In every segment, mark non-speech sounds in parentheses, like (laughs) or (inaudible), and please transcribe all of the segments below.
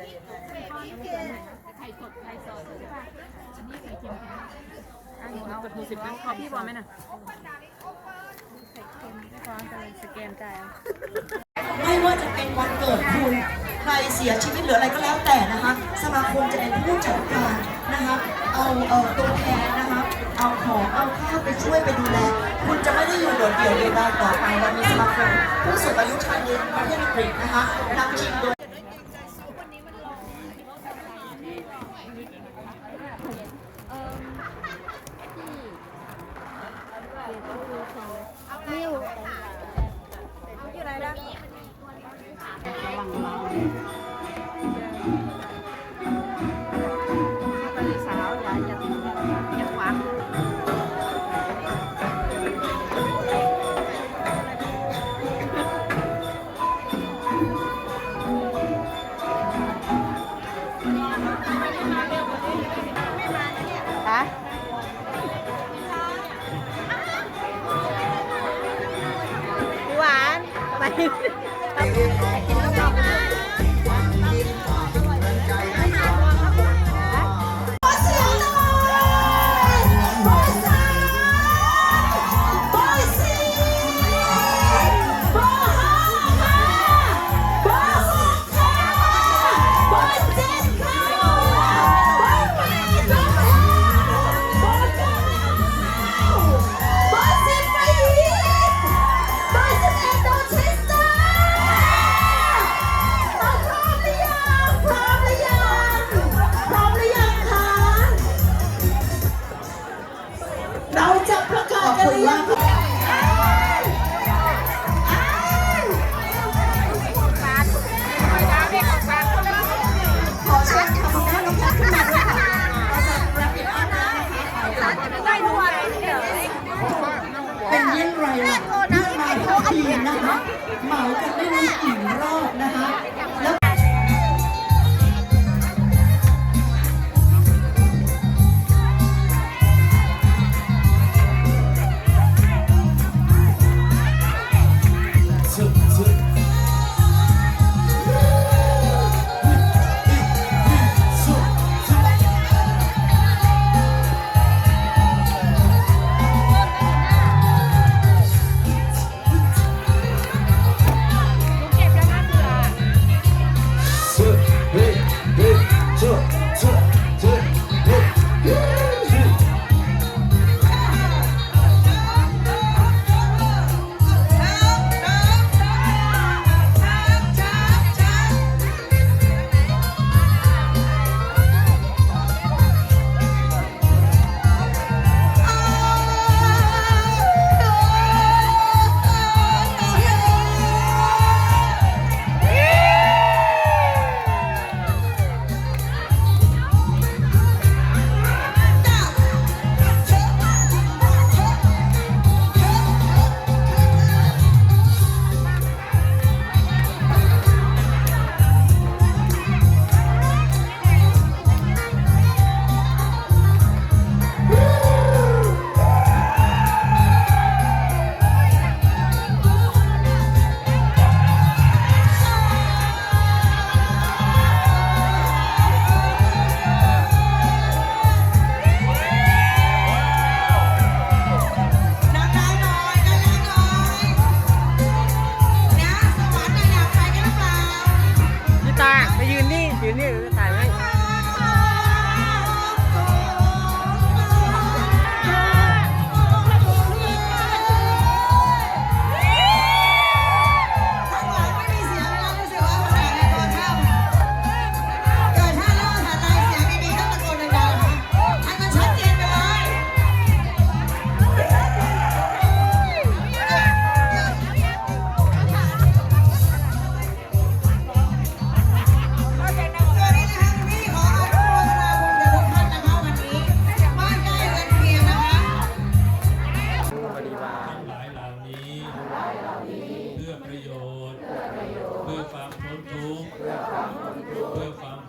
ไข่สดไข่สดอันนี้ไข่เค็มอะหนเอาหูสิบนะขอพี่บอลไหมน่ะไข่เค็มไม่พอจะเลยสแกนจ่ายไม่ว่าจะเป็นวันเกิดคุณใครเสียชีวิตหรืออะไรก็แล้วแต่นะคะสมาคมจะเป็นผู้จัดการนะคะเอาเอ่อตัวแทนนะคะเอาของเอาข้าวไปช่วยไปดูแล คุณจะไม่ได้อยู่โดดเดี่ยวเดียวดายต่อไปเรามีสมาคมผู้สูงอายุชายในประเทศอังกฤษนะคะนำทีมโดย นิ้วระ 嘿 (laughs) 嘿 กาศกันหรือยังขอเชิญค่ะคุณแม่น้องแพทย์ขึ้นมาด้วยค่ะเราจะรับผิดชอบนะคะได้ด้วยเป็นเยี่ยงไรล่ะเลือมาทั้งทีนะคะเหมากันไม่รู้กี่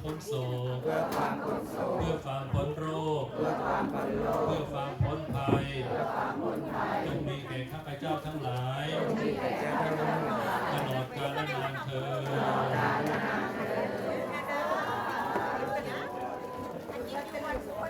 พ้นโศกเพื่อความพ้นโศกเพื่อความพ้นโรค เพื่อความพ้นโรค เพื่อความพ้นภัยเพื่อความพ้นภัยจงมีแก่ข้าพเจ้าทั้งหลายจงมีแก่ข้าพเจ้าทั้งหลายตลอดกาลนานเถิดตลอดกาลนานเถิด